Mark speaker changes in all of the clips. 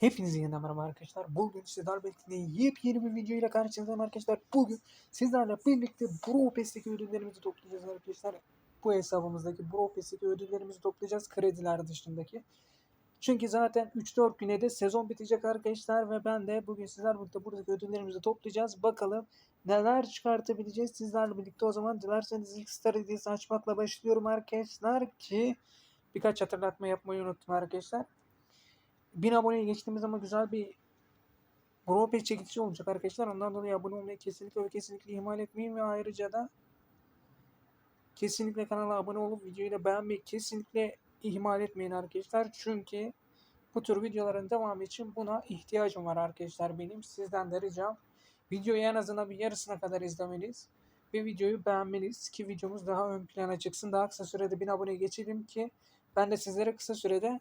Speaker 1: Hepinize yeniden merhaba arkadaşlar. Bugün sizlerle birlikte yepyeni bir video ile karşınızdayım arkadaşlar. Bugün sizlerle birlikte Bro Pass'teki ödüllerimizi toplayacağız arkadaşlar. Bu hesabımızdaki Bro Pass'teki ödüllerimizi toplayacağız krediler dışındaki. Çünkü zaten 3-4 güne de sezon bitecek arkadaşlar ve ben de bugün sizlerle birlikte buradaki ödüllerimizi toplayacağız. Bakalım neler çıkartabileceğiz sizlerle birlikte. O zaman dilerseniz ilk Star açmakla başlıyorum arkadaşlar ki birkaç hatırlatma yapmayı unuttum arkadaşlar. 1000 aboneye geçtiğimiz zaman güzel bir Grow çekilişi olacak arkadaşlar. Ondan dolayı abone olmayı kesinlikle ve kesinlikle ihmal etmeyin ve ayrıca da kesinlikle kanala abone olup videoyu da beğenmeyi kesinlikle ihmal etmeyin arkadaşlar. Çünkü bu tür videoların devamı için buna ihtiyacım var arkadaşlar benim. Sizden de ricam videoyu en azından bir yarısına kadar izlemeliyiz. Ve videoyu beğenmeliyiz ki videomuz daha ön plana çıksın. Daha kısa sürede 1000 aboneye geçelim ki ben de sizlere kısa sürede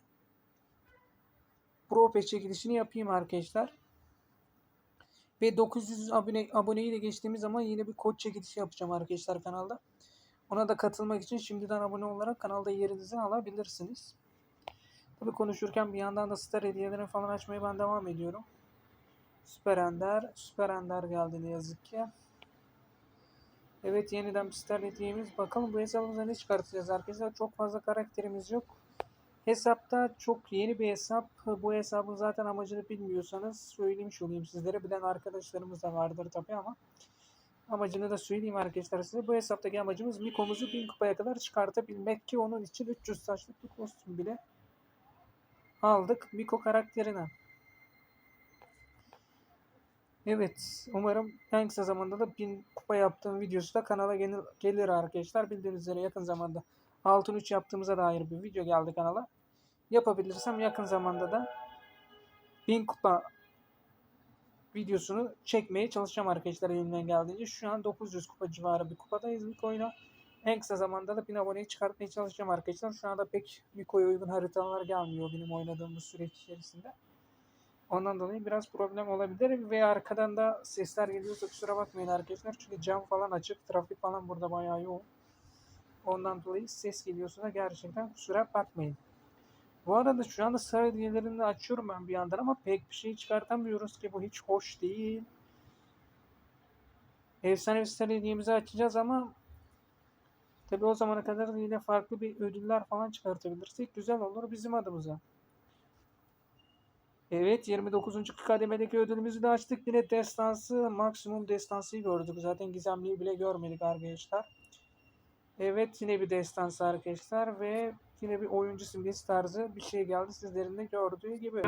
Speaker 1: Pro Patch çekilişini yapayım arkadaşlar. Ve 900 abone, aboneyi de geçtiğimiz zaman yine bir kod çekilişi yapacağım arkadaşlar kanalda. Ona da katılmak için şimdiden abone olarak kanalda yerinizi alabilirsiniz. Tabi konuşurken bir yandan da star hediyelerini falan açmaya ben devam ediyorum. Süper Ender. Süper Ender geldi ne yazık ki. Evet yeniden bir star hediyemiz. Bakalım bu hesabımıza ne çıkartacağız arkadaşlar. Çok fazla karakterimiz yok. Hesapta çok yeni bir hesap. Bu hesabın zaten amacını bilmiyorsanız söylemiş olayım sizlere. Bilen arkadaşlarımız da vardır tabii ama amacını da söyleyeyim arkadaşlar size. Bu hesaptaki amacımız Miko'muzu 1000 kupaya kadar çıkartabilmek ki onun için 300 taşlık bir kostüm bile aldık Miko karakterine. Evet umarım en kısa zamanda da 1000 kupa yaptığım videosu da kanala gelir, arkadaşlar. Bildiğiniz üzere yakın zamanda Altın 3 yaptığımıza dair bir video geldi kanala. Yapabilirsem yakın zamanda da 1000 kupa videosunu çekmeye çalışacağım arkadaşlar elimden geldiğince. Şu an 900 kupa civarı bir kupadayız Miko'yla. En kısa zamanda da 1000 aboneyi çıkartmaya çalışacağım arkadaşlar. Şu anda pek Miko'ya uygun haritalar gelmiyor benim oynadığımız süreç içerisinde. Ondan dolayı biraz problem olabilir ve arkadan da sesler geliyorsa kusura bakmayın arkadaşlar. Çünkü cam falan açık, trafik falan burada bayağı yoğun. Ondan dolayı ses geliyorsa da gerçekten kusura bakmayın. Bu arada şu anda sıra hediyelerini de açıyorum ben bir yandan ama pek bir şey çıkartamıyoruz ki bu hiç hoş değil. Efsane sıra hediyemizi açacağız ama tabi o zamana kadar yine farklı bir ödüller falan çıkartabilirsek güzel olur bizim adımıza. Evet 29. kademedeki ödülümüzü de açtık. Yine destansı maksimum destansıyı gördük. Zaten gizemliyi bile görmedik arkadaşlar. Evet yine bir destansı arkadaşlar ve yine bir oyuncu simgesi tarzı bir şey geldi sizlerin de gördüğü gibi.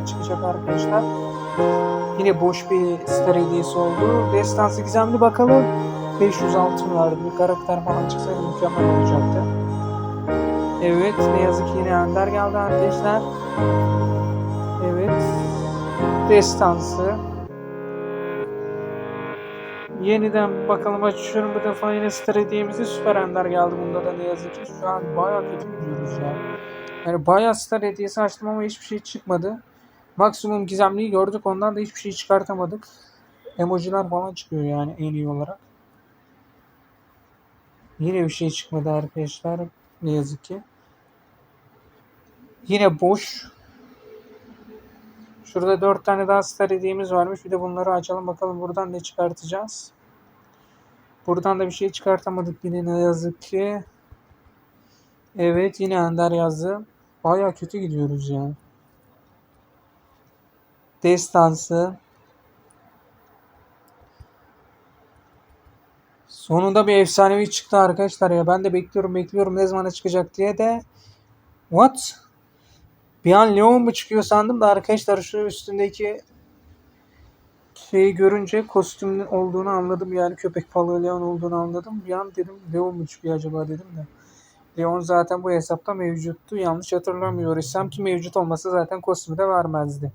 Speaker 1: Ne çıkacak arkadaşlar. Yine boş bir star hediyesi oldu. Destansı gizemli bakalım. 500 altın vardı. Bir karakter falan çıksaydı mükemmel olacaktı. Evet ne yazık ki yine Ender geldi arkadaşlar. Evet. Destansı. Yeniden bakalım açıyorum bu defa yine star hediyemizi süper ender geldi bunda da ne yazık ki şu an bayağı kötü gidiyoruz ya. Yani bayağı star hediyesi açtım ama hiçbir şey çıkmadı. Maksimum gizemliyi gördük ondan da hiçbir şey çıkartamadık. Emojiler falan çıkıyor yani en iyi olarak. Yine bir şey çıkmadı arkadaşlar ne yazık ki. Yine boş. Şurada dört tane daha star hediyemiz varmış. Bir de bunları açalım bakalım buradan ne çıkartacağız. Buradan da bir şey çıkartamadık yine ne yazık ki. Evet yine Ender yazdı. Baya kötü gidiyoruz ya. Destansı. Sonunda bir efsanevi çıktı arkadaşlar ya. Ben de bekliyorum bekliyorum ne zamana çıkacak diye de. What? Bir an Leon mu çıkıyor sandım da arkadaşlar şu üstündeki şeyi görünce kostümün olduğunu anladım. Yani köpek balığı Leon olduğunu anladım. Bir an dedim Leon mu çıkıyor acaba dedim de. Leon zaten bu hesapta mevcuttu. Yanlış hatırlamıyorsam ki mevcut olmasa zaten kostümü de vermezdi.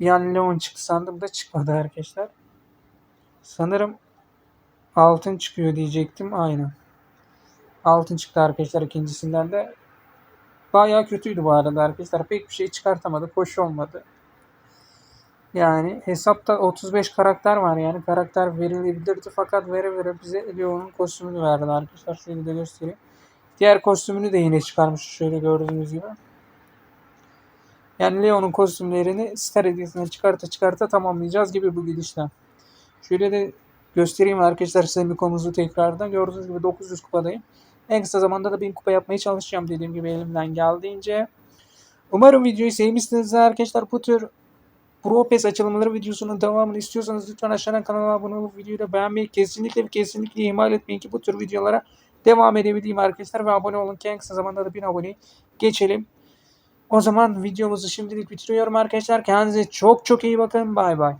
Speaker 1: Bir an Leon çıktı sandım da çıkmadı arkadaşlar. Sanırım altın çıkıyor diyecektim. Aynen. Altın çıktı arkadaşlar ikincisinden de. Bayağı kötüydü bu arada arkadaşlar. Pek bir şey çıkartamadı. Hoş olmadı. Yani hesapta 35 karakter var yani. Karakter verilebilirdi fakat vere vere bize Leon'un kostümünü verdi arkadaşlar. Şöyle de göstereyim. Diğer kostümünü de yine çıkarmış şöyle gördüğünüz gibi. Yani Leon'un kostümlerini Star Edison'a çıkarta çıkarta tamamlayacağız gibi bu gidişle. Şöyle de göstereyim arkadaşlar Semikomuzu tekrardan. Gördüğünüz gibi 900 kupadayım. En kısa zamanda da 1000 kupa yapmaya çalışacağım dediğim gibi elimden geldiğince. Umarım videoyu sevmişsinizdir arkadaşlar. Bu tür Pro PES açılımları videosunun devamını istiyorsanız lütfen aşağıdan kanala abone olup videoyu da beğenmeyi kesinlikle ve kesinlikle ihmal etmeyin ki bu tür videolara devam edebileyim arkadaşlar ve abone olun ki en kısa zamanda da 1000 abone geçelim. O zaman videomuzu şimdilik bitiriyorum arkadaşlar. Kendinize çok çok iyi bakın. Bay bay.